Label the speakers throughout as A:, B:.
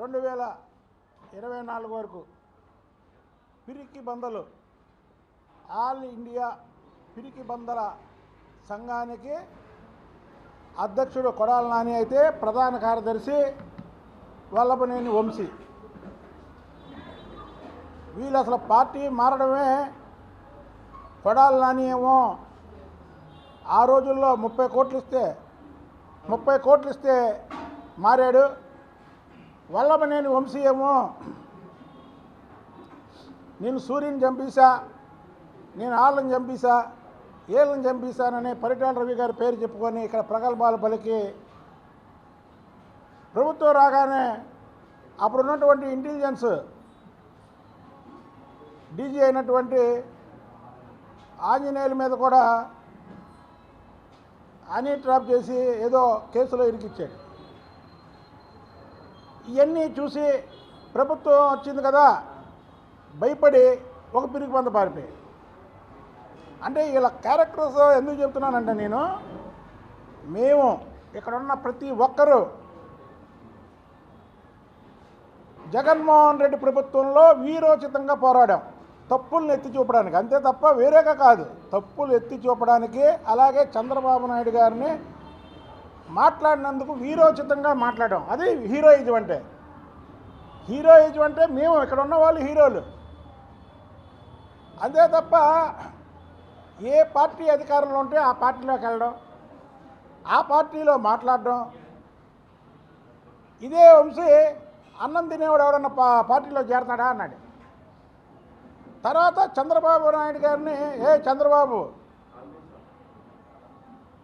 A: రెండు వేల ఇరవై నాలుగు వరకు పిరికి బందలు. ఆల్ ఇండియా పిరికి బందల సంఘానికి అధ్యక్షుడు కొడాల నాని అయితే ప్రధాన కార్యదర్శి వల్లభనేని వంశీ. వీళ్ళు అసలు పార్టీ మారడమే కొడాల నాని ఏమో ఆ రోజుల్లో ముప్పై కోట్లు ఇస్తే ముప్పై కోట్లు ఇస్తే మారాడు. వల్లభనేని వంశీ నేను సూర్యుని చంపేశా నేను ఆళ్ళని చంపేశా ఏళ్ళని చంపేశానని పరిటాల రవి గారి పేరు చెప్పుకొని ఇక్కడ ప్రగల్భాలు పలికి ప్రభుత్వం రాగానే అప్పుడు ఉన్నటువంటి ఇంటెలిజెన్స్ డీజీ అయినటువంటి ఆంజనేయుల మీద కూడా హనీ ట్రాప్ చేసి ఏదో కేసులో ఇరికిచ్చాడు. ఇవన్నీ చూసి ప్రభుత్వం వచ్చింది కదా భయపడి ఒక పిరికి పంద పారిపోయి. అంటే ఇలా క్యారెక్టర్స్ ఎందుకు చెప్తున్నానంటే నేను మేము ఇక్కడ ఉన్న ప్రతి ఒక్కరూ జగన్మోహన్ రెడ్డి ప్రభుత్వంలో వీరోచితంగా పోరాడాం. తప్పులను ఎత్తి చూపడానికి. అంతే తప్ప వేరేగా కాదు. తప్పులు ఎత్తి చూపడానికి అలాగే చంద్రబాబు నాయుడు గారిని మాట్లాడినందుకు వీరోచితంగా మాట్లాడడం అది హీరోయిజం అంటే. హీరోయిజం అంటే మేము ఇక్కడ ఉన్న వాళ్ళు హీరోలు. అంతే తప్ప ఏ పార్టీ అధికారంలో ఉంటే ఆ పార్టీలోకి వెళ్ళడం ఆ పార్టీలో మాట్లాడడం. ఇదే వంశీ అన్నం తినేవాడు ఎవడన్నా పా పార్టీలో చేరతాడా అన్నాడు. తర్వాత చంద్రబాబు నాయుడు గారిని ఏ చంద్రబాబు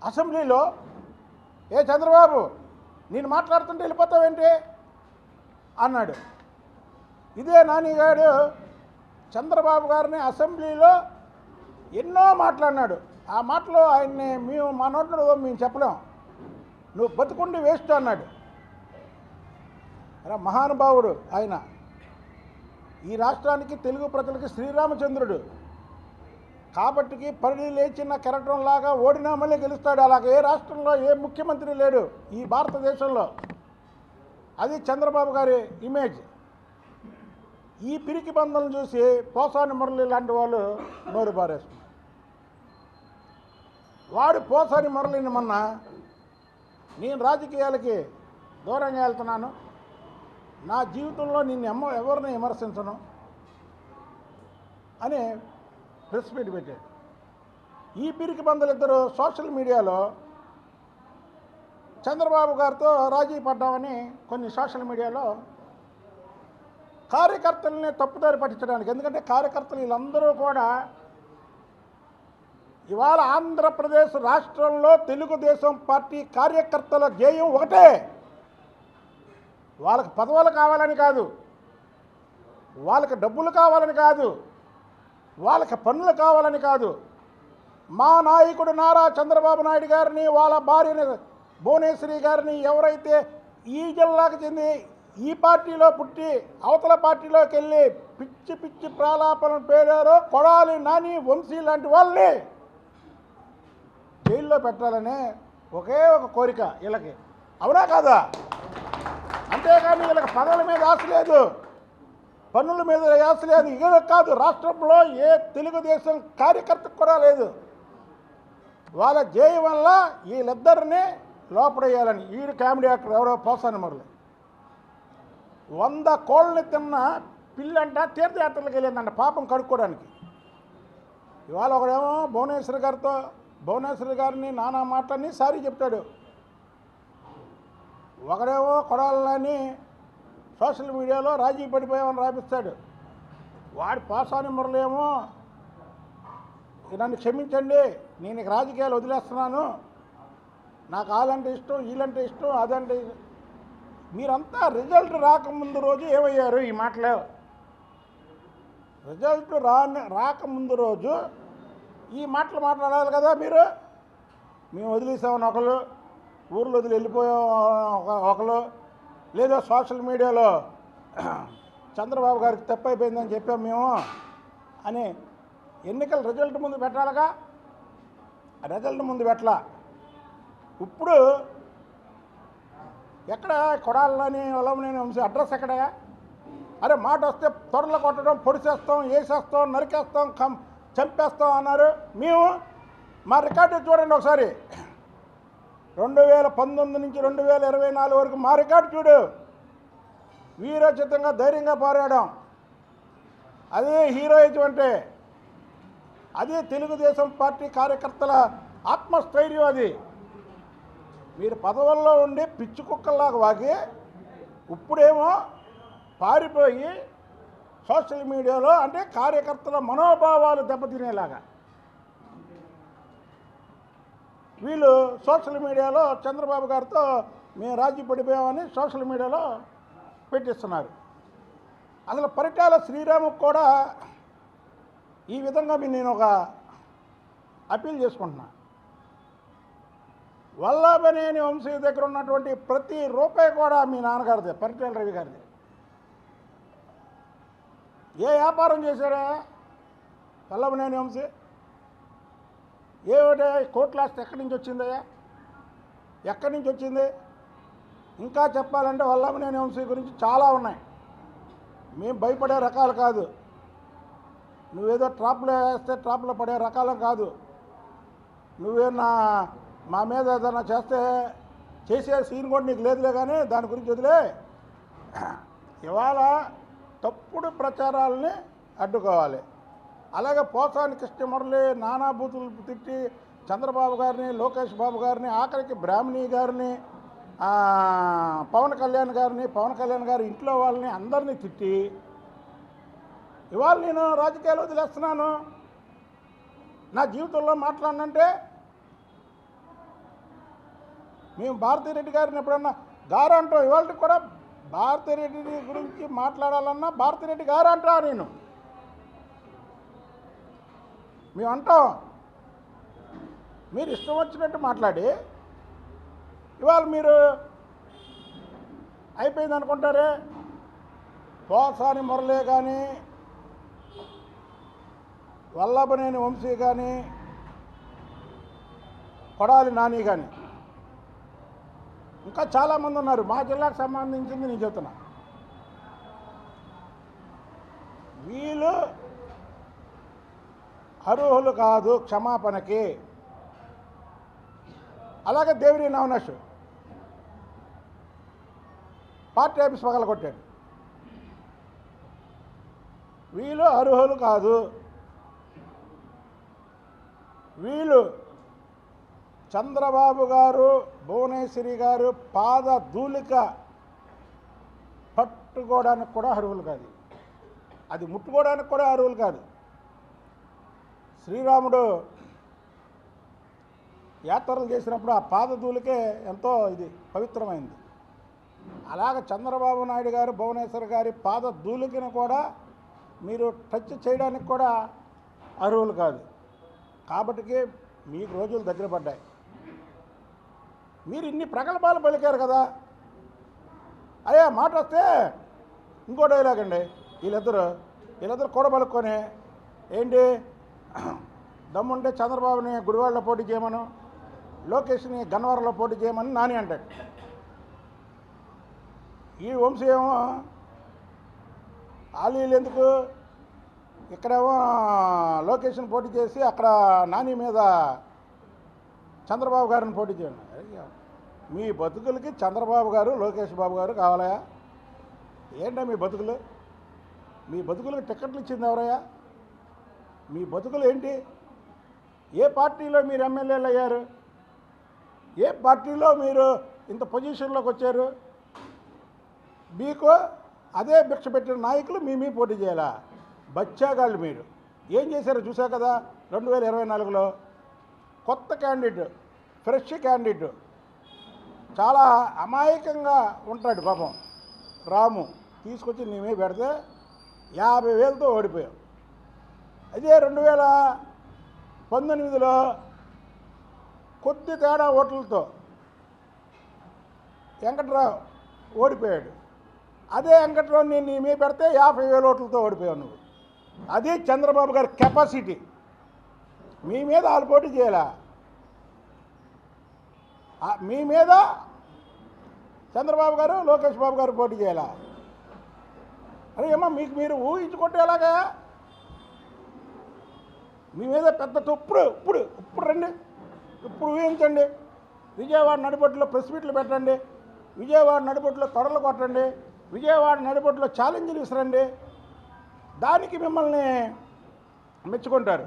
A: అసెంబ్లీలో ఏ చంద్రబాబు నేను మాట్లాడుతుంటే వెళ్ళిపోతావేంటి? అన్నాడు. ఇదే నానిగాడు చంద్రబాబు గారిని అసెంబ్లీలో ఎన్నో మాట్లాడినాడు. ఆ మాటలో ఆయన్ని మేము మా నోట్లో మేము చెప్పలేం. నువ్వు బతుకుండి వేస్ట్ అన్నాడు. మహానుభావుడు ఆయన. ఈ రాష్ట్రానికి తెలుగు ప్రజలకి శ్రీరామచంద్రుడు. కాబట్టికి పరిధి లేచిన కెరటంలాగా ఓడినా మళ్ళీ గెలుస్తాడు. అలాగే ఏ రాష్ట్రంలో ఏ ముఖ్యమంత్రి లేడు ఈ భారతదేశంలో? అది చంద్రబాబు గారి ఇమేజ్. ఈ పిరికి బంధం చూసి పోసాని మురళి లాంటి వాళ్ళు నోరు పారేస్తున్నారు. వాడు పోసాని మురళిని మొన్న నేను రాజకీయాలకి దూరంగా వెళ్తున్నాను. నా జీవితంలో నిన్ను ఎమ్మ ఎవరిని విమర్శించను? అని ప్రెస్ మీట్ పెట్టాడు ఈ పిరికి బంధులు ఇద్దరు సోషల్ మీడియాలో చంద్రబాబు గారితో రాజీ పడ్డామని కొన్ని సోషల్ మీడియాలో కార్యకర్తల్ని తప్పుదారి పట్టించడానికి ఎందుకంటే కార్యకర్తలు వీళ్ళందరూ కూడా ఇవాళ ఆంధ్రప్రదేశ్ రాష్ట్రంలో తెలుగుదేశం పార్టీ కార్యకర్తల ధ్యేయం ఒకటే. వాళ్ళకి పదవులు కావాలని కాదు. వాళ్ళకి డబ్బులు కావాలని కాదు. వాళ్ళకి పనులు కావాలని కాదు. మా నాయకుడు నారా చంద్రబాబు నాయుడు గారిని వాళ్ళ భార్యని భువనేశ్వరి గారిని ఎవరైతే ఈ జిల్లాకు చెంది ఈ పార్టీలో పుట్టి అవతల పార్టీలోకి వెళ్ళి పిచ్చి పిచ్చి ప్రాలాపన పేరారో కొడాలి నాని వంశీ లాంటి వాళ్ళని జైల్లో పెట్టాలనే ఒకే ఒక కోరిక వీళ్ళకి. అవునా కాదా? అంతేకాని వీళ్ళకి పదవుల మీద ఆశ లేదు. పన్నుల మీద ఆశ లేదు. ఇదే కాదు రాష్ట్రంలో ఏ తెలుగుదేశం కార్యకర్తకు కూడా లేదు. వాళ్ళ జేయి వల్ల వీళ్ళిద్దరిని లోపడేయాలని ఈడు కామెడీ యాక్టర్ ఎవరో పోసాను మరలు వంద కోళ్ళని తిన్న పిల్లంట తీర్థయాత్రలకు వెళ్ళిందంట పాపం కడుక్కోవడానికి. ఇవాళ ఒకడేమో భువనేశ్వర్ గారితో భువనేశ్వర్ గారిని నానా మాటలని సారీ చెప్తాడు. ఒకడేమో కొడాలని సోషల్ మీడియాలో రాజీ పడిపోయామని రాపిస్తాడు. వాడి పాసాని మురళేమో నన్ను క్షమించండి నేను రాజకీయాలు వదిలేస్తున్నాను. నాకు వాళ్ళంటే ఇష్టం వీళ్ళంటే ఇష్టం అదంటే మీరంతా రిజల్ట్ రాకముందు రోజు ఏమయ్యారు ఈ మాటలు? రిజల్ట్ రాని రాకముందు రోజు ఈ మాటలు మాట్లాడాలి కదా మీరు? మేము వదిలేసామని ఒకరు ఊర్లో వదిలి వెళ్ళిపోయాం ఒక- ఒకరు లేదా సోషల్ మీడియాలో చంద్రబాబు గారికి తప్పైపోయిందని చెప్పాం మేము అని ఎన్నికల రిజల్ట్ ముందు పెట్టాలిగా? రిజల్ట్ ముందు పెట్టలా. ఇప్పుడు ఎక్కడ కొడాలని వల్లభనేని వంశీ అడ్రస్ ఎక్కడ? అరే మాట వస్తే తొరలు కొట్టడం పొడిచేస్తాం వేసేస్తాం నరికేస్తాం కం చంపేస్తాం అన్నారు. మేము మా రికార్డు చూడండి ఒకసారి. రెండు వేల పంతొమ్మిది నుంచి రెండు వేల ఇరవై నాలుగు వరకు మా రికార్డు చూడు. వీరోచితంగా ధైర్యంగా పారాడాం. అదే హీరోయిజం అంటే అదే తెలుగుదేశం పార్టీ కార్యకర్తల ఆత్మస్థైర్యం అది. మీరు పదవుల్లో ఉండి పిచ్చి కుక్కల్లాగా వాగి ఇప్పుడేమో పారిపోయి సోషల్ మీడియాలో అంటే కార్యకర్తల మనోభావాలు దెబ్బతినేలాగా. వీళ్ళు సోషల్ మీడియాలో చంద్రబాబు గారితో మేము రాజీ పడిపోయామని సోషల్ మీడియాలో పెట్టిస్తున్నారు. అసలు పరిటాల శ్రీరాముకు కూడా ఈ విధంగా మీ నేను ఒక అప్పీల్ చేసుకుంటున్నా. వల్లభనేని వంశీ దగ్గర ఉన్నటువంటి ప్రతి రూపాయి కూడా మీ నాన్నగారిదే పరిటాల రవి గారిది. ఏ వ్యాపారం చేశాడా వల్లభనేని వంశీ? ఏమిటా? కోట్ల ఆస్తి ఎక్కడి నుంచి వచ్చిందయ్యా? ఎక్కడి నుంచి వచ్చింది? ఇంకా చెప్పాలంటే వల్లభనేని వంశీ గురించి చాలా ఉన్నాయి. మేము భయపడే రకాలు కాదు. నువ్వేదో ట్రాప్లో వేస్తే ట్రాప్లో పడే రకాలు కాదు. నువ్వేనా మా మీద ఏదైనా చేస్తే చేసే సీన్ కూడా నీకు లేదులే కానీ దాని గురించి వదిలే. ఇవాళ తప్పుడు ప్రచారాలని అడ్డుకోవాలి. అలాగే పోసాని కృష్ణమురళి నానాభూతులు తిట్టి చంద్రబాబు గారిని లోకేష్ బాబు గారిని ఆఖరికి బ్రాహ్మణి గారిని పవన్ కళ్యాణ్ గారిని పవన్ కళ్యాణ్ గారి ఇంట్లో వాళ్ళని అందరినీ తిట్టి ఇవాళ నేను రాజకీయాలు వదిలేస్తున్నాను. నా జీవితంలో మాట్లాడినంటే మేము భారతిరెడ్డి గారిని ఎప్పుడన్నా గారు అంటాం ఇవాళ కూడా భారతిరెడ్డి గురించి మాట్లాడాలన్నా భారతిరెడ్డి గారు అంటా నేను. మేము అంటాం. మీరు ఇష్టం వచ్చినట్టు మాట్లాడి. ఇవాళ మీరు అయిపోయింది అనుకుంటారే? పోసాని మురళి కానీ వల్లభనేని వంశీ కానీ కొడాలి నాని కానీ ఇంకా చాలామంది ఉన్నారు. మా జిల్లాకు సంబంధించింది నేను చెప్తున్నా. వీళ్ళు అర్హులు కాదు క్షమాపణకి. అలాగే దేవుడి నవనష్. పార్టీ ఆఫీస్ పగలగొట్టాడు వీళ్ళు అర్హులు కాదు. వీళ్ళు చంద్రబాబు గారు భువనేశ్వరి గారు పాద ధూళిక పట్టుకోవడానికి కూడా అర్హులు కాదు. అది ముట్టుకోవడానికి కూడా అర్హులు కాదు. శ్రీరాముడు యాత్రలు చేసినప్పుడు ఆ పాదధూళికే ఎంతో ఇది పవిత్రమైంది. అలాగ చంద్రబాబు నాయుడు గారు భువనేశ్వర్ గారి పాద ధూళికను కూడా మీరు టచ్ చేయడానికి కూడా అర్హులు కాదు. కాబట్టి మీకు రోజులు దగ్గర పడ్డాయి. మీరు ఇన్ని ప్రగల్భాలు పలికారు కదా. అయ్యా మాట వస్తే ఇంకో డైలాగ్ అండి. వీళ్ళిద్దరు వీళ్ళిద్దరు కూడ పలుక్కొని ఏంటి? దమ్ముంటే చంద్రబాబుని గుడివాడలో పోటీ చేయమను లోకేష్ని గన్నవరంలో పోటీ చేయమని నాని అంటాడు. ఈ వంశీ ఏమో ఆలీలు ఎందుకు? ఇక్కడేమో లోకేష్ని పోటీ చేసి అక్కడ నాని మీద చంద్రబాబు గారిని పోటీ చేయండి మీ బతుకులకి చంద్రబాబు గారు లోకేష్ బాబు గారు కావాలయా? ఏంటా మీ బతుకులు? మీ బతుకులకు టికెట్లు ఇచ్చింది ఎవరయ్యా? మీ బతుకులు ఏంటి ఏ పార్టీలో మీరు ఎమ్మెల్యేలు అయ్యారు? ఏ పార్టీలో మీరు ఇంత పొజిషన్లోకి వచ్చారు? మీకు అదే భిక్ష పెట్టిన నాయకులు మీ మీ పోటీ చేయాలా? బచ్చాగాళ్ళు మీరు. ఏం చేశారో చూసా కదా రెండు వేల ఇరవై నాలుగులో? కొత్త క్యాండిడేట్ ఫ్రెష్ క్యాండిడేట్. చాలా అమాయకంగా ఉంటాడు పాపం. రాము తీసుకొచ్చి నేమే పెడితే యాభై వేలతో ఓడిపోయావు. అదే రెండు వేల పంతొమ్మిదిలో కొద్ది తేడా ఓట్లతో వెంకట్రావు ఓడిపోయాడు. అదే వెంకట్రావు నేను మీ పెడితే యాభై వేల ఓట్లతో ఓడిపోయావు నువ్వు. అది చంద్రబాబు గారి కెపాసిటీ. మీ మీద వాళ్ళు పోటీ చేయాలా? మీ మీద చంద్రబాబు గారు లోకేష్ బాబు గారు పోటీ చేయాలా? అరే ఏమో మీకు మీరు ఊహించుకుంటే ఎలాగా? మీ మీద పెద్ద తప్పుడు ఇప్పుడు ఇప్పుడు రండి. ఇప్పుడు ఊహించండి. విజయవాడ నడిబొట్టులో ప్రెస్ మీట్లు పెట్టండి. విజయవాడ నడిబొట్టులో తొడలు కొట్టండి. విజయవాడ నడిబొట్టులో ఛాలెంజ్లు విసరండి. దానికి మిమ్మల్ని మెచ్చుకుంటారు.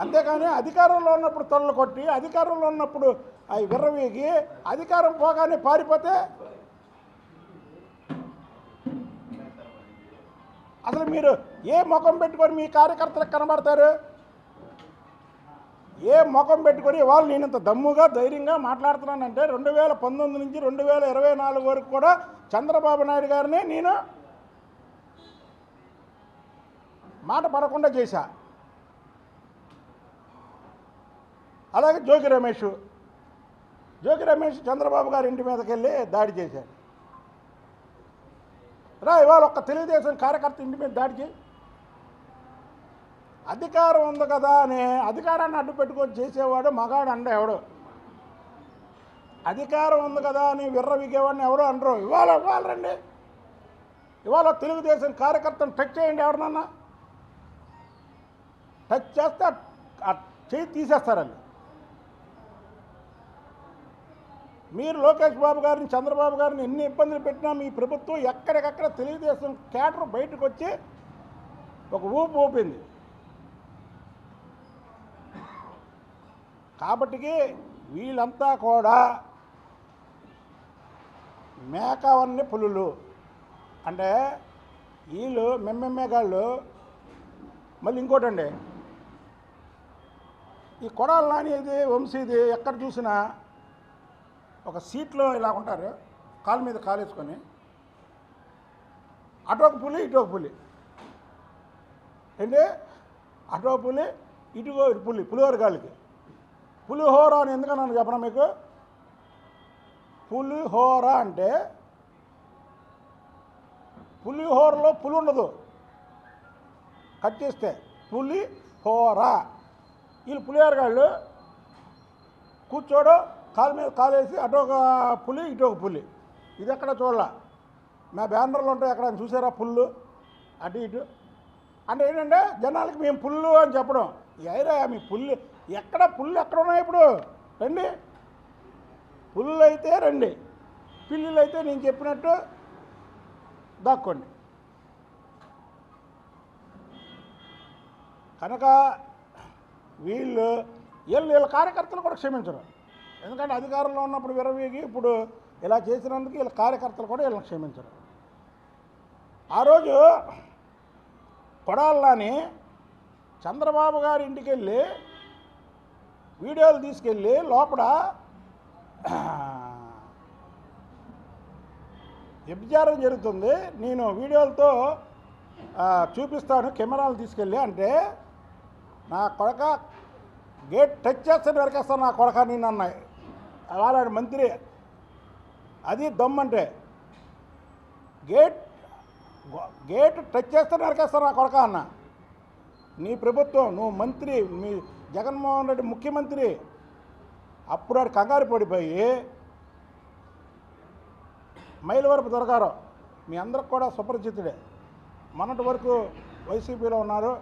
A: అంతేకాని అధికారంలో ఉన్నప్పుడు తొడలు కొట్టి అధికారంలో ఉన్నప్పుడు అవి విర్రవీగి అధికారం పోగానే పారిపోతే అసలు మీరు ఏ ముఖం పెట్టుకొని మీ కార్యకర్తలకు కనబడతారు? ఏ ముఖం పెట్టుకొని వాళ్ళు నేను ఇంత దమ్ముగా ధైర్యంగా మాట్లాడుతున్నానంటే రెండు వేల పంతొమ్మిది నుంచి రెండు వేల ఇరవై నాలుగు వరకు కూడా చంద్రబాబు నాయుడు గారిని నేను మాట పడకుండా చేశా. అలాగే జోగి రమేష్ జోగి రమేష్ చంద్రబాబు గారి ఇంటి మీదకి వెళ్ళి దాడి చేశాడు. రా ఇవాళ ఒక్క తెలుగుదేశం కార్యకర్త ఇంటి మీద దాడి చేయి. అధికారం ఉంది కదా అని అధికారాన్ని అడ్డు పెట్టుకొని చేసేవాడు మగాడు అండ ఎవడు? అధికారం ఉంది కదా అని విర్ర విగేవాడిని ఎవరో అనరు. ఇవాళ ఇవాళ రండి. ఇవాళ తెలుగుదేశం కార్యకర్తను టచ్ చేయండి ఎవరినన్నా. టచ్ చేస్తే చేయి తీసేస్తారండి. మీరు లోకేష్ బాబు గారిని చంద్రబాబు గారిని ఎన్ని ఇబ్బందులు పెట్టినా మీ ప్రభుత్వం ఎక్కడికక్కడ తెలుగుదేశం క్యాటర్ బయటకు వచ్చి ఒక ఊపు ఊపింది. కాబట్టికి వీళ్ళంతా కూడా మేకవన్నీ పులులు. అంటే వీళ్ళు మెమ్మెమ్మేగాళ్ళు మళ్ళీ ఇంకోటండి. ఈ కొడాలి నానేది వంశీది ఎక్కడ చూసినా ఒక సీట్లో ఇలా ఉంటారు కాలు మీద కాలు వేసుకొని. పులి ఇటోక పులి. ఏంటి? అటు పులి ఇటుగో ఇటు పులి పులిహోర గాలికి. పులిహోర అని ఎందుకన్నాను చెప్పనా మీకు? పులిహోర అంటే పులిహోరలో పులి ఉండదు. కట్ చేస్తే పులి హోర వీళ్ళు పులిహోరగాళ్ళు కూర్చోడు కాలు మీద కాలు వేసి అటు ఒక పులి ఇటు ఒక పులి. ఇది ఎక్కడ చూడాల? మా బ్యానర్లు ఉంటాయి ఎక్కడ చూసారా పుల్లు? అటు ఇటు. అంటే ఏంటంటే జనాలకి మేము పుల్లు అని చెప్పడం. ఎయిరా మీ పుల్లు? ఎక్కడ పుల్లు ఎక్కడ ఉన్నాయి ఇప్పుడు? రండి. పుల్లులు అయితే రండి. పిల్లులు అయితే నేను చెప్పినట్టు దాక్కోండి. కనుక వీళ్ళు వీళ్ళు వీళ్ళ కార్యకర్తలు కూడా క్షమించరు. ఎందుకంటే అధికారంలో ఉన్నప్పుడు విరవీగి ఇప్పుడు ఇలా చేసినందుకు వీళ్ళ కార్యకర్తలు కూడా వీళ్ళని క్షమించరు. ఆ రోజు కొడాలని చంద్రబాబు గారి ఇంటికి వెళ్ళి వీడియోలు తీసుకెళ్ళి లోపల వ్యభిచారం జరుగుతుంది. నేను వీడియోలతో చూపిస్తాను కెమెరాలు తీసుకెళ్ళి అంటే నా కొడక గేట్ టచ్ చేస్తే నరికేస్తాను నా కొడక నేను అన్నాయి. అలాంటి మంత్రి అది దమ్మంటే. గేట్ గేట్ టచ్ చేస్తే నరికేస్తాను నా కొడక అన్న. నీ ప్రభుత్వం నువ్వు మంత్రి మీ జగన్మోహన్ రెడ్డి ముఖ్యమంత్రి అప్పుడు ఆడు కంగారు పడిపోయి మైలవరపు దొరగారు మీ అందరికి కూడా సుపరిచితుడే. మొన్నటి వరకు వైసీపీలో ఉన్నారు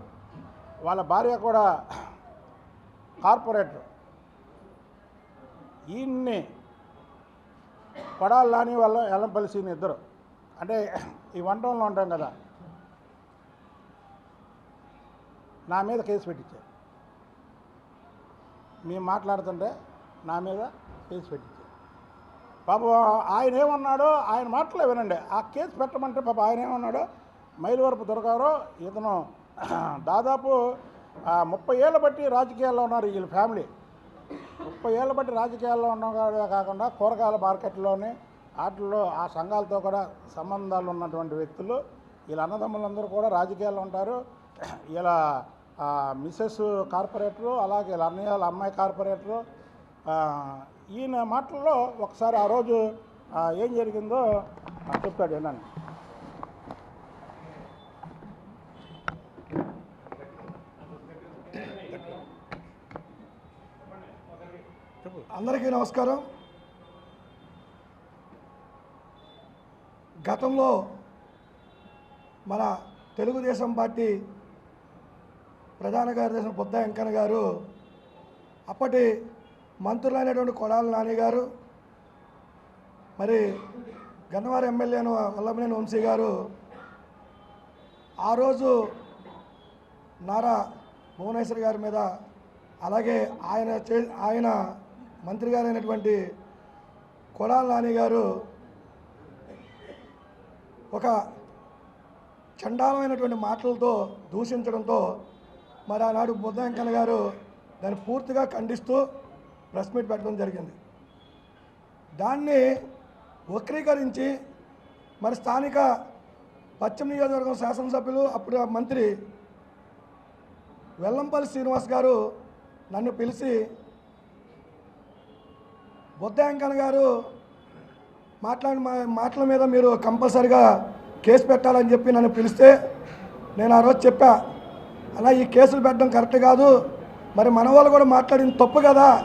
A: వాళ్ళ భార్య కూడా కార్పొరేటర్. ఈయన్ని కొడాలని వాళ్ళ ఎల్లంపల్లి సీని ఇద్దరు. అంటే ఈ వంటంలో ఉంటాం కదా. నా మీద కేసు పెట్టించారు. మేము మాట్లాడుతుంటే నా మీద కేసు పెట్టించారు పాప ఆయన ఏమన్నాడో ఆయన మాటలే వినండి. ఆ కేసు పెట్టమంటే పాప ఆయన ఏమన్నాడో మైలువరపు దొరగారో ఇతను దాదాపు ముప్పై ఏళ్ళ బట్టి రాజకీయాల్లో ఉన్నారు వీళ్ళ ఫ్యామిలీ. ముప్పై ఏళ్ళ బట్టి రాజకీయాల్లో ఉండగా కాకుండా కూరగాయల మార్కెట్లోనే వాటిల్లో ఆ సంఘాలతో కూడా సంబంధాలు ఉన్నటువంటి వ్యక్తులు. వీళ్ళ అన్నదమ్ములందరూ కూడా రాజకీయాల్లో ఉంటారు. ఇలా మిసెస్ కార్పొరేటరు అలాగే అన్నయ్య వాళ్ళ అమ్మాయి కార్పొరేటరు ఈయన మాటల్లో ఒకసారి ఆ రోజు ఏం జరిగిందో చెప్తాడు వినండి.
B: అందరికీ నమస్కారం. గతంలో మన తెలుగుదేశం పార్టీ ప్రధాన కార్యదర్శి బుద్ధ వెంకన్న గారు అప్పటి మంత్రులైనటువంటి కొడాల నాని గారు మరి గన్నవారి ఎమ్మెల్యేను వల్లభనేని వంశీ గారు ఆ రోజు నారా భువనేశ్వర్ గారి మీద అలాగే ఆయన చే ఆయన మంత్రి గారైనటువంటి కొడాల నాని గారు ఒక చండాలమైనటువంటి మాటలతో దూషించడంతో మరి ఆనాడు బుద్ధాంకన్న గారు దాన్ని పూర్తిగా ఖండిస్తూ ప్రెస్ మీట్ పెట్టడం జరిగింది. దాన్ని వక్రీకరించి మరి స్థానిక పశ్చిమ నియోజకవర్గం శాసనసభ్యులు అప్పుడు మంత్రి వెల్లంపల్లి శ్రీనివాస్ గారు నన్ను పిలిచి బుద్ధాంకన్ గారు మాట్లాడిన మా- మాటల మీద మీరు కంపల్సరిగా కేసు పెట్టాలని చెప్పి నన్ను పిలిస్తే నేను ఆ రోజు చెప్పా. అలా ఈ కేసులు పెట్టడం కరెక్ట్ కాదు. మరి మన వాళ్ళు కూడా మాట్లాడింది తప్పు కదా.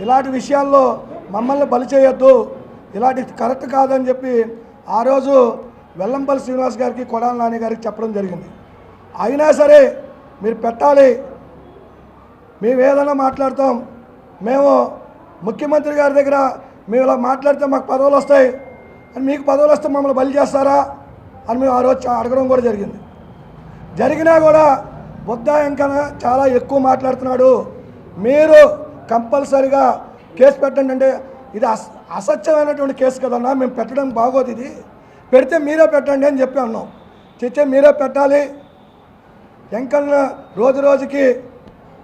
B: ఇలాంటి విషయాల్లో మమ్మల్ని బలి చేయొద్దు. ఇలాంటి కరెక్ట్ కాదని చెప్పి ఆ రోజు వెల్లంపల్లి శ్రీనివాస్ గారికి కొడాల నాని గారికి చెప్పడం జరిగింది. అయినా సరే మీరు పెట్టాలి. మేము ఏదైనా మాట్లాడతాం. మేము ముఖ్యమంత్రి గారి దగ్గర మేము ఇలా మాట్లాడితే మాకు పదవులు వస్తాయి. అని మీకు పదవులు వస్తే మమ్మల్ని బలి చేస్తారా అని మేము ఆ రోజు అడగడం కూడా జరిగింది. జరిగినా కూడా బుద్ధ వెంకన్న చాలా ఎక్కువ మాట్లాడుతున్నాడు. మీరు కంపల్సరిగా కేసు పెట్టండి అంటే ఇది అస అసత్యమైనటువంటి కేసు కదన్నా మేము పెట్టడం బాగోదు ఇది. పెడితే మీరే పెట్టండి అని చెప్పి అన్నాం. చెప్తే మీరే పెట్టాలి. వెంకన్న రోజు రోజుకి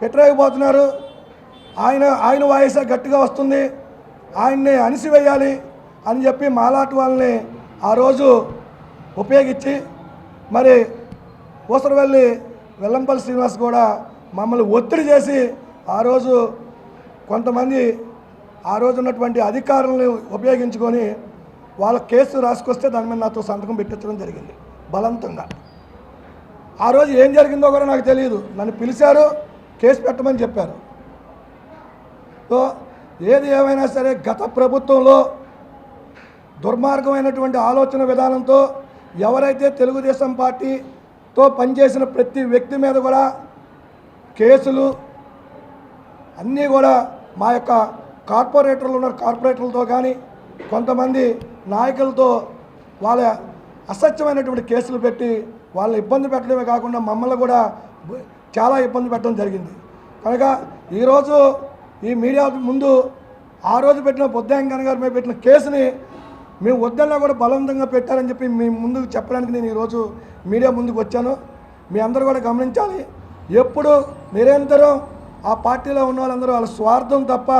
B: పెట్టలేకపోతున్నారు. ఆయన ఆయన వాయిస్ గట్టిగా వస్తుంది. ఆయన్ని అణిసివేయాలి అని చెప్పి మాలాటి వాళ్ళని ఆ రోజు ఉపయోగించి మరి ఊసరవెల్లి వెల్లంపల్లి శ్రీనివాస్ కూడా మమ్మల్ని ఒత్తిడి చేసి ఆ రోజు కొంతమంది ఆ రోజు ఉన్నటువంటి అధికారులను ఉపయోగించుకొని వాళ్ళ కేసు రాసుకొస్తే దాని మీద నాతో సంతకం పెట్టించడం జరిగింది బలవంతంగా. ఆ రోజు ఏం జరిగిందో కూడా నాకు తెలియదు. నన్ను పిలిచారు కేసు పెట్టమని చెప్పారు. సో ఏది ఏమైనా సరే గత ప్రభుత్వంలో దుర్మార్గమైనటువంటి ఆలోచన విధానంతో ఎవరైతే తెలుగుదేశం పార్టీ తో పనిచేసిన ప్రతి వ్యక్తి మీద కూడా కేసులు అన్నీ కూడా మా యొక్క కార్పొరేటర్లు ఉన్న కార్పొరేటర్లతో కానీ కొంతమంది నాయకులతో వాళ్ళ అసత్యమైనటువంటి కేసులు పెట్టి వాళ్ళ ఇబ్బంది పెట్టడమే కాకుండా మమ్మల్ని కూడా చాలా ఇబ్బంది పెట్టడం జరిగింది. కనుక ఈరోజు ఈ మీడియా ముందు ఆ రోజు పెట్టిన బుద్ధాంగన్ గారి మీద పెట్టిన కేసుని మేము వద్దన్నా కూడా బలవంతంగా పెట్టారని చెప్పి మీ ముందుకు చెప్పడానికి నేను ఈరోజు మీడియా ముందుకు వచ్చాను. మీ అందరూ కూడా గమనించాలి. ఎప్పుడు నిరంతరం ఆ పార్టీలో ఉన్న వాళ్ళందరూ వాళ్ళ స్వార్థం తప్ప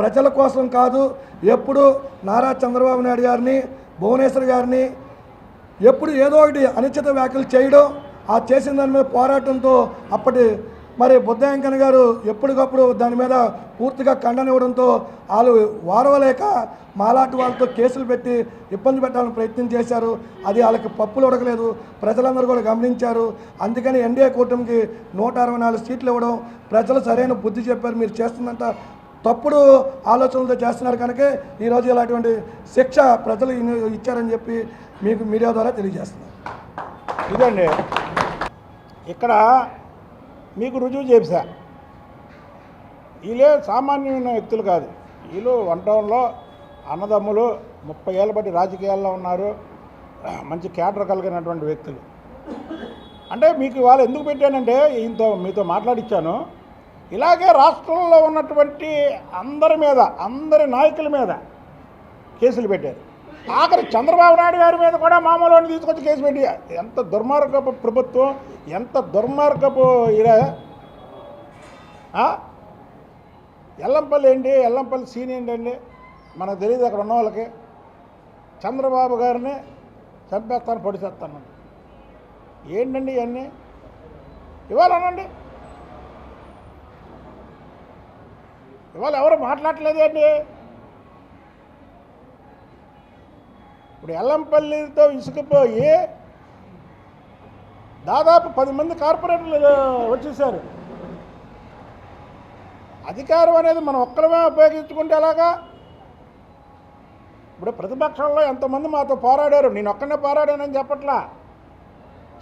B: ప్రజల కోసం కాదు. ఎప్పుడు నారా చంద్రబాబు నాయుడు గారిని భువనేశ్వర్ గారిని ఎప్పుడు ఏదో ఒకటి అనిశ్చిత వ్యాఖ్యలు చేయడం ఆ చేసిన దాని మీద పోరాటంతో అప్పటి మరి బుద్ధ గారు ఎప్పటికప్పుడు దాని మీద పూర్తిగా ఖండనివ్వడంతో వాళ్ళు వారవలేక మాలాంటి వాళ్ళతో కేసులు పెట్టి ఇబ్బంది పెట్టాలని ప్రయత్నం చేశారు. అది వాళ్ళకి పప్పులు ఉడకలేదు. ప్రజలందరూ కూడా గమనించారు. అందుకని ఎన్డీఏ కూటమికి నూట అరవై నాలుగు సీట్లు ఇవ్వడం ప్రజలు సరైన బుద్ధి చెప్పారు. మీరు చేస్తుందంట తప్పుడు ఆలోచనలతో చేస్తున్నారు కనుక ఈరోజు ఇలాంటి శిక్ష ప్రజలు ఇచ్చారని చెప్పి మీకు మీడియా ద్వారా తెలియజేస్తున్నారు.
A: ఇదండి. ఇక్కడ మీకు రుజువు చేపిసా వీళ్ళే సామాన్యమైన వ్యక్తులు కాదు. వీళ్ళు వన్ టౌన్లో అన్నదమ్ములు ముప్పై ఏళ్ళ బట్టి రాజకీయాల్లో ఉన్నారు. మంచి క్యాడర్ కలిగినటువంటి వ్యక్తులు. అంటే మీకు వాళ్ళు ఎందుకు పెట్టానంటే ఈయనతో మీతో మాట్లాడిచ్చాను. ఇలాగే రాష్ట్రంలో ఉన్నటువంటి అందరి మీద అందరి నాయకుల మీద కేసులు పెట్టారు. ఆఖరి చంద్రబాబు నాయుడు గారి మీద కూడా మామూలు తీసుకొచ్చి కేసు పెట్టి ఎంత దుర్మార్గపు ప్రభుత్వం ఎంత దుర్మార్గపు ఇలా ఎల్లంపల్లి ఏంటి? ఎల్లంపల్లి సీన్ ఏంటండి? మనకు తెలియదు అక్కడ ఉన్న వాళ్ళకి. చంద్రబాబు గారిని చంపేస్తాను పొడిచేస్తాను. ఏంటండి ఇవన్నీ? ఇవాళ ఇవాళ ఎవరు మాట్లాడలేదు అండి ఇప్పుడు ఎల్లంపల్లితో ఇసుకుపోయి దాదాపు పది మంది కార్పొరేటర్లు వచ్చేసారు. అధికారం అనేది మనం ఒక్కరమే ఉపయోగించుకుంటే ఎలాగా? ఇప్పుడు ప్రతిపక్షంలో ఎంతమంది మాతో పోరాడారు? నేను ఒక్కనే పోరాడానని చెప్పట్లా?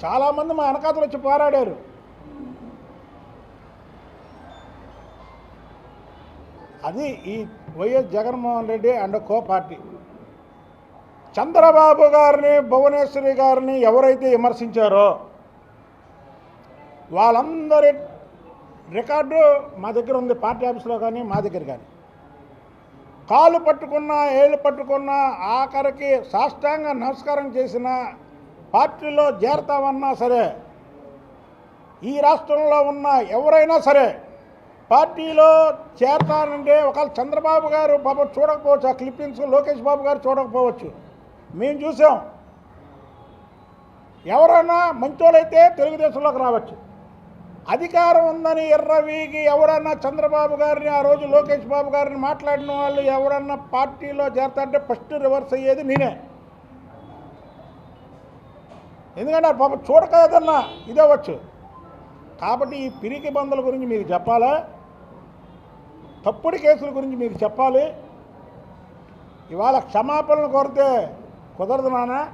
A: చాలామంది మా వెనకాతలు వచ్చి పోరాడారు. అది ఈ YS Jaganmohan Reddy and co party. Chandrababu గారిని భువనేశ్వరి గారిని ఎవరైతే విమర్శించారో వాళ్ళందరి రికార్డు మా దగ్గర ఉంది పార్టీ ఆఫీస్లో కానీ మా దగ్గర కానీ. కాలు పట్టుకున్న ఏళ్ళు పట్టుకున్న ఆఖరికి సాష్టాంగ నమస్కారం చేసిన పార్టీలో చేరతామన్నా సరే ఈ రాష్ట్రంలో ఉన్న ఎవరైనా సరే పార్టీలో చేరతానంటే ఒకవేళ చంద్రబాబు గారు బాబు చూడకపోవచ్చు ఆ క్లిప్పింగ్స్ లోకేష్ బాబు గారు చూడకపోవచ్చు. మేము చూసాం. ఎవరైనా మంచోళ్ళైతే తెలుగుదేశంలోకి రావచ్చు. అధికారం ఉందని ఎర్రవీగి ఎవరన్నా చంద్రబాబు గారిని ఆ రోజు లోకేష్ బాబు గారిని మాట్లాడిన వాళ్ళు ఎవరన్నా పార్టీలో చేరతాంటే ఫస్ట్ రివర్స్ అయ్యేది నేనే. ఎందుకంటే పాప పాపం చూడక ఏదన్నా ఇదవ్వచ్చు కాబట్టి ఈ పిరికి బందుల గురించి మీకు చెప్పాలా? తప్పుడు కేసుల గురించి మీకు చెప్పాలి? ఇవాళ క్షమాపణలు కోరితే కుదరదు నాన్న.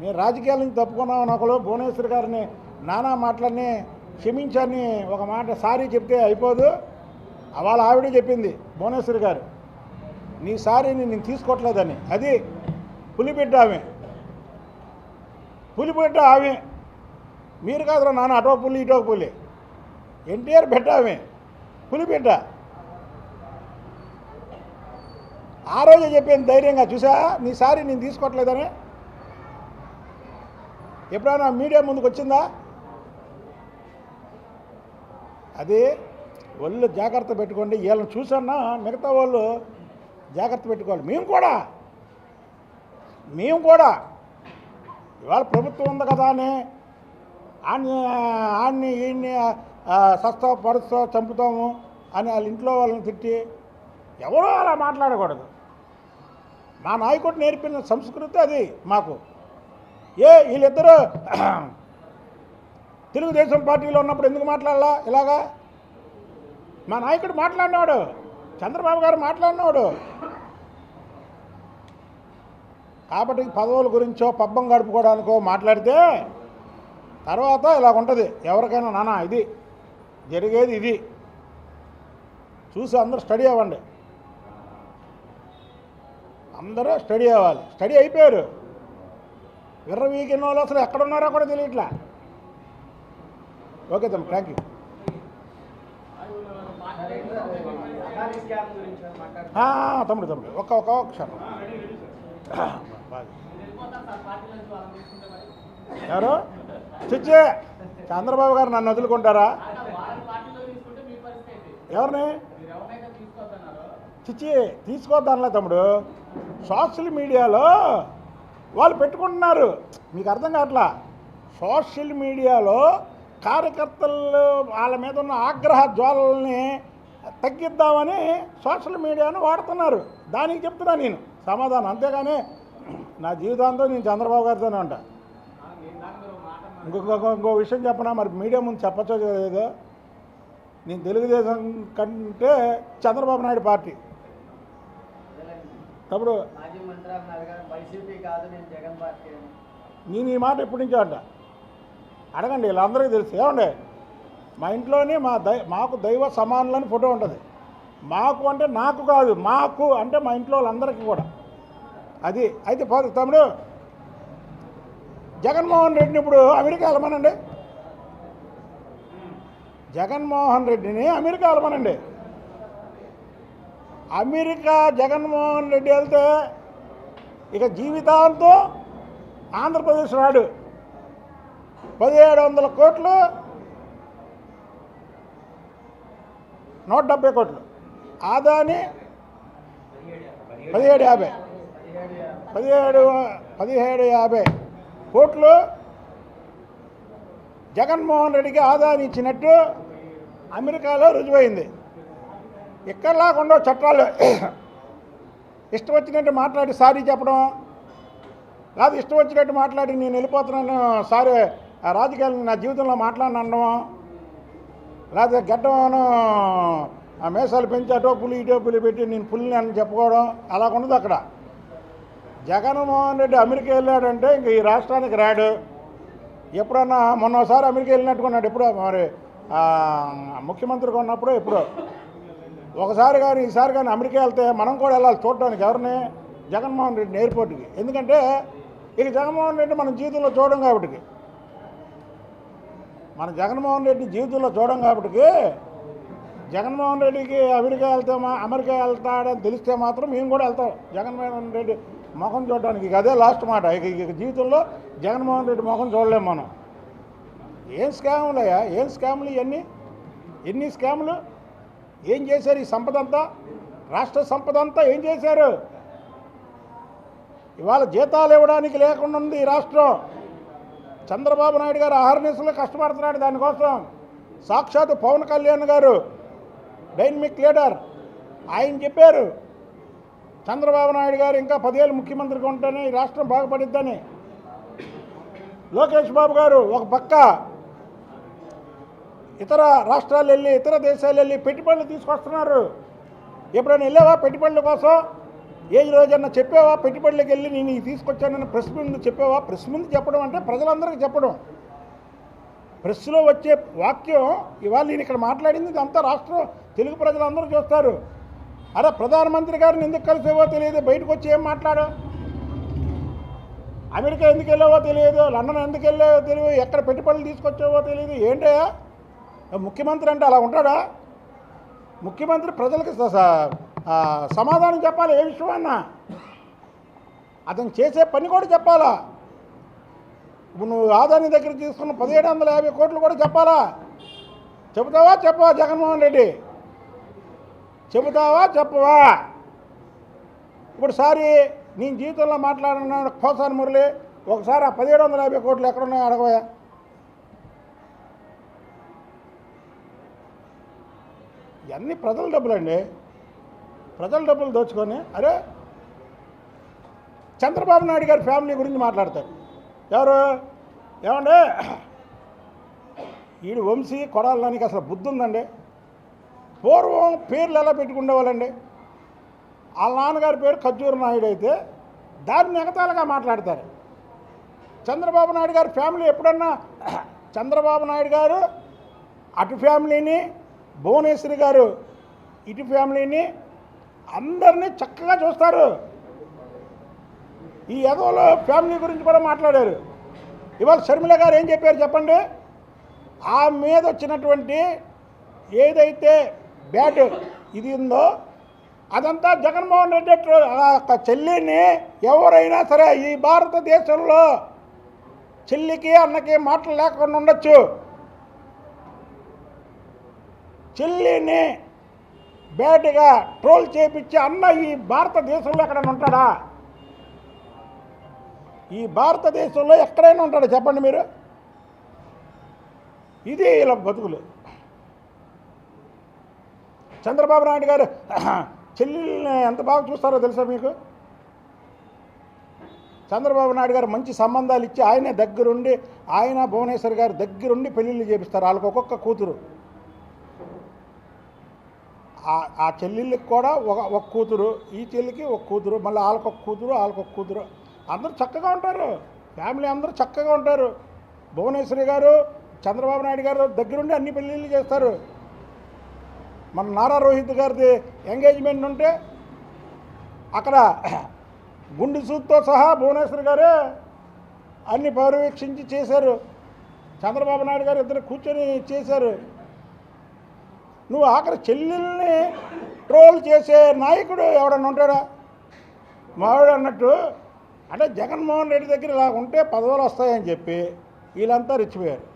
A: నేను రాజకీయాల నుంచి తప్పుకున్నామని ఒకరు భువనేశ్వర్ గారిని నానా మాటలన్నీ క్షమించని ఒక మాట సారీ చెప్తే అయిపోదు. వాళ్ళ ఆవిడే చెప్పింది భువనేశ్వర్ గారు నీ సారీని నేను తీసుకోవట్లేదని. అది పులిబిడ్డ ఆమె. పులిబిడ్డ ఆమె. మీరు కాదురా నాన్న అటో పులి ఇటో పులి. ఎన్టీఆర్ బిడ్డ ఆమె. పులిబిడ్డ ఆ రోజే చెప్పాను ధైర్యంగా చూసా నీ సారీ నేను తీసుకోవట్లేదని. ఎప్పుడైనా మీడియా ముందుకు వచ్చిందా? అది ఒళ్ళు జాగ్రత్త పెట్టుకోండి. వీళ్ళని చూసన్నా మిగతా వాళ్ళు జాగ్రత్త పెట్టుకోవాలి. మేము కూడా. మేము కూడా. ఇవాళ ప్రభుత్వం ఉంది కదా అని ఆన్ని ఆన్ని ఈయన్ని సస్తావు పరుస్తావు చంపుతాము అని వాళ్ళ ఇంట్లో వాళ్ళని తిట్టి ఎవరో అలా మాట్లాడకూడదు. మా నాయకుడు నేర్పిన సంస్కృతి అది మాకు. ఏ వీళ్ళిద్దరూ తెలుగుదేశం పార్టీలో ఉన్నప్పుడు ఎందుకు మాట్లాడాలా? ఇలాగా మా నాయకుడు మాట్లాడినవాడు చంద్రబాబు గారు మాట్లాడినవాడు కాబట్టి పదవుల గురించో పబ్బం గడుపుకోవడానికో మాట్లాడితే తర్వాత ఇలా ఉంటుంది ఎవరికైనా నానా ఇది జరిగేది ఇది. చూసి అందరూ స్టడీ అవ్వండి. అందరూ స్టడీ అవ్వాలి. స్టడీ అయిపోయారు. విర్ర వీకెన్ వాళ్ళు అసలు ఎక్కడున్నారో కూడా తెలియట్లా. ఓకే తమ్ముడు థ్యాంక్ యూ తమ్ముడు తమ్ముడు ఒక్క ఒక్క క్షణం. ఎవరు? చిచ్చే చంద్రబాబు గారు నన్ను వదులుకుంటారా? ఎవరిని? చిచ్చి తీసుకోద్దాంలే తమ్ముడు. సోషల్ మీడియాలో వాళ్ళు పెట్టుకుంటున్నారు. మీకు అర్థం కావట్లా? సోషల్ మీడియాలో కార్యకర్తలు వాళ్ళ మీద ఉన్న ఆగ్రహ జ్వాలల్ని తగ్గిద్దామని సోషల్ మీడియాను వాడుతున్నారు. దానికి చెప్తున్నా నేను. సమాధానం. అంతేగాని నా జీవితాంతం నేను చంద్రబాబు గారితోనే ఉంటా. ఇంకొక ఇంకొక- ఇంకో విషయం చెప్పనా? మరి మీడియా ముందు చెప్పచ్చో లేదో? నేను తెలుగుదేశం కంటే చంద్రబాబు నాయుడు పార్టీ.
C: అని.
A: నేను ఈ మాట ఎప్పటి నుంచో అంట. అడగండి వీళ్ళందరికీ తెలుసు. ఏమండి? మా ఇంట్లోనే మా దై మాకు దైవ సమానులని ఫోటో ఉంటుంది. మాకు అంటే నాకు కాదు మాకు అంటే మా ఇంట్లో వాళ్ళందరికీ కూడా. అది అయితే పోదు తమ్ముడు. జగన్మోహన్ రెడ్డిని ఇప్పుడు అమెరికా వెళ్ళమనండి. జగన్మోహన్ రెడ్డిని అమెరికా వెళ్ళమనండి. అమెరికా జగన్మోహన్ రెడ్డి వెళ్తే ఇక జీవితాంతం ఆంధ్రప్రదేశ్ రాడు పదిహేడు వందల కోట్లు నూట డెబ్బై కోట్లు. ఆదాని పదిహేడు యాభై. పదిహేడు పదిహేడు యాభై కోట్లు జగన్మోహన్ రెడ్డికి ఆదాయం ఇచ్చినట్టు అమెరికాలో రుజువైంది. ఇక్కడ లేకుండా చట్టాలు. ఇష్టం వచ్చినట్టు మాట్లాడి సారీ చెప్పడం. లేదా ఇష్టం వచ్చినట్టు మాట్లాడి నేను వెళ్ళిపోతున్నాను సారీ ఆ రాజకీయాలు నా జీవితంలో మాట్లాడినడం లేకపోతే గడ్డను ఆ మేసాలు పెంచి పులి ఇటో పులి పెట్టి నేను పులిని అని చెప్పుకోవడం. అలా ఉండదు అక్కడ. జగన్మోహన్ రెడ్డి అమెరికా వెళ్ళాడంటే ఇంక ఈ రాష్ట్రానికి రాడు. ఎప్పుడన్నా మొన్నసారి అమెరికా వెళ్ళినట్టుకున్నాడు ఎప్పుడో మరి ముఖ్యమంత్రిగా ఉన్నప్పుడు ఎప్పుడో. ఒకసారి కానీ ఈసారి కానీ అమెరికా వెళ్తే మనం కూడా వెళ్ళాలి చూడడానికి ఎవరిని? జగన్మోహన్ రెడ్డిని ఎయిర్పోర్ట్కి. ఎందుకంటే ఇక జగన్మోహన్ రెడ్డి మనం జీవితంలో చూడడం కాబట్టి మన జగన్మోహన్ రెడ్డి జీవితంలో చూడడం కాబట్టి జగన్మోహన్ రెడ్డికి అమెరికా వెళ్తే అమెరికా వెళ్తాడని తెలిస్తే మాత్రం మేము కూడా వెళ్తాం. జగన్మోహన్ రెడ్డి ముఖం చూడడానికి ఇక అదే లాస్ట్ మాట. ఇక ఇక జీవితంలో జగన్మోహన్ రెడ్డి ముఖం చూడలేము మనం. ఏం స్కాములయ్యా ఏం స్కాములు ఇవన్నీ ఎన్ని స్కాములు ఏం చేశారు ఈ సంపద అంతా రాష్ట్ర సంపద అంతా ఏం చేశారు? ఇవాళ జీతాలు ఇవ్వడానికి లేకుండా ఉంది ఈ రాష్ట్రం. చంద్రబాబు నాయుడు గారు అహర్నిశలు కష్టపడుతున్నాడు దానికోసం. సాక్షాత్ పవన్ కళ్యాణ్ గారు డైనమిక్ లీడర్. ఆయన చెప్పారు చంద్రబాబు నాయుడు గారు ఇంకా పదేళ్ళు ముఖ్యమంత్రిగా ఉంటేనే ఈ రాష్ట్రం బాగుపడిద్దని. లోకేష్ బాబు గారు ఒక పక్క ఇతర రాష్ట్రాలు వెళ్ళి ఇతర దేశాలు వెళ్ళి పెట్టుబడులు తీసుకొస్తున్నారు. ఎప్పుడైనా వెళ్ళావా పెట్టుబడుల కోసం? ఏ రోజన్నా చెప్పావా పెట్టుబడులకు వెళ్ళి నేను ఇది తీసుకొచ్చానని ప్రెస్ ముందు చెప్పావా? ప్రెస్ ముందు చెప్పడం అంటే ప్రజలందరికీ చెప్పడం. ప్రెస్లో వచ్చే వాక్యం ఇవాళ నేను ఇక్కడ మాట్లాడింది ఇదంతా రాష్ట్రం తెలుగు ప్రజలందరూ చూస్తారు. అరే ప్రధానమంత్రి గారిని ఎందుకు కలిసేవో తెలియదు బయటకు వచ్చి ఏం మాట్లాడు? అమెరికా ఎందుకు వెళ్ళావో తెలియదు లండన్ ఎందుకు వెళ్ళావో తెలియదు ఎక్కడ పెట్టుబడులు తీసుకొచ్చావో తెలియదు ఏంటయ్యా? ముఖ్యమంత్రి అంటే అలా ఉంటాడా? ముఖ్యమంత్రి ప్రజలకు స- స- సమాధానం చెప్పాలి? ఏ విషయమన్నా? అతను చేసే పని కూడా చెప్పాలా? ఇప్పుడు నువ్వు ఆదాని దగ్గర తీసుకున్న పదిహేడు వందల యాభై కోట్లు కూడా చెప్పాలా? చెబుతావా చెప్పవా జగన్మోహన్ రెడ్డి? చెబుతావా చెప్పవా? ఇప్పుడు సారి నేను జీవితంలో మాట్లాడిన కోసాని మురళి ఒకసారి ఆ పదిహేడు వందల యాభై కోట్లు ఎక్కడున్నాయో అడగవా ఇవన్నీ ప్రజల డబ్బులండి. ప్రజల డబ్బులు దోచుకొని అరే చంద్రబాబు నాయుడు గారి ఫ్యామిలీ గురించి మాట్లాడతారు. ఎవరు? ఏమండి? ఈడు వంశీ కొడాలడానికి అసలు బుద్ధి ఉందండి. పూర్వం పేర్లు ఎలా పెట్టుకుండేవాళ్ళండి వాళ్ళ నాన్నగారి పేరు ఖజ్జూరు నాయుడు అయితే దాన్ని ఎగతాలుగా మాట్లాడతారు. చంద్రబాబు నాయుడు గారి ఫ్యామిలీ ఎప్పుడన్నా చంద్రబాబు నాయుడు గారు అటు ఫ్యామిలీని భువనేశ్వరి గారు ఇటు ఫ్యామిలీని అందరినీ చక్కగా చూస్తారు. ఈ యదవలో ఫ్యామిలీ గురించి కూడా మాట్లాడారు. ఇవాళ షర్మిల గారు ఏం చెప్పారు చెప్పండి? ఆ మీద వచ్చినటువంటి ఏదైతే బ్యాట్ ఇది ఉందో అదంతా జగన్మోహన్ రెడ్డి ట్రో- ఆ యొక్క చెల్లిని ఎవరైనా సరే ఈ భారతదేశంలో చెల్లికి అన్నకి మాటలు లేకుండా ఉండొచ్చు. చెల్లిని బేటగా ట్రోల్ చేపించి అన్న ఈ భారతదేశంలో ఎక్కడైనా ఉంటాడా? ఈ భారతదేశంలో ఎక్కడైనా ఉంటాడా? చెప్పండి మీరు. ఇది ఇలా బతుకులు. చంద్రబాబు నాయుడు గారు చెల్లెల్ని ఎంత బాగా చూస్తారో తెలుసా మీకు? చంద్రబాబు నాయుడు గారు మంచి సంబంధాలు ఇచ్చి ఆయనే దగ్గరుండి ఆయన భువనేశ్వర్ గారు దగ్గరుండి పెళ్ళిళ్ళు చేపిస్తారు. వాళ్ళకి ఒక్కొక్క కూతురు. ఆ- ఆ చెల్లెళ్ళకి కూడా ఒక ఒక కూతురు ఈ చెల్లికి ఒక కూతురు మళ్ళీ వాళ్ళకొక కూతురు వాళ్ళకొక కూతురు. అందరూ చక్కగా ఉంటారు. ఫ్యామిలీ అందరూ చక్కగా ఉంటారు. భువనేశ్వరి గారు చంద్రబాబు నాయుడు గారు దగ్గరుండి అన్ని పెళ్ళిళ్ళు చేస్తారు. మన నారా రోహిత్ గారిది ఎంగేజ్మెంట్ ఉంటే అక్కడ గుండు సూత్తో సహా భువనేశ్వర్ గారే అన్ని పర్యవేక్షించి చేశారు. చంద్రబాబు నాయుడు గారు ఇద్దరు కూర్చొని చేశారు. నువ్వు ఆఖరి చెల్లెల్ని ట్రోల్ చేసే నాయకుడు ఎవడన్నా ఉంటాడా? మావాడు అన్నట్టు అంటే జగన్మోహన్ రెడ్డి దగ్గర ఇలా ఉంటే పదవులు వస్తాయని చెప్పి వీళ్ళంతా రెచ్చిపోయారు.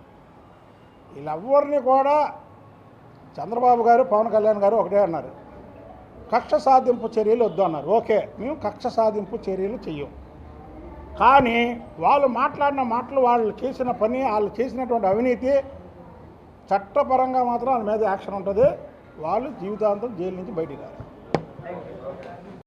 A: వీళ్ళెవ్వరిని కూడా చంద్రబాబు గారు పవన్ కళ్యాణ్ గారు ఒకటే అన్నారు. కక్ష సాధింపు చర్యలు వద్దు అన్నారు. ఓకే మేము కక్ష సాధింపు చర్యలు చెయ్యం. కానీ వాళ్ళు మాట్లాడిన మాటలు వాళ్ళు చేసిన పని వాళ్ళు చేసినటువంటి అవినీతి చట్టపరంగా మాత్రం వాళ్ళ మీద యాక్షన్ ఉంటుంది. వాళ్ళు జీవితాంతం జైలు నుంచి బయటికి రారు.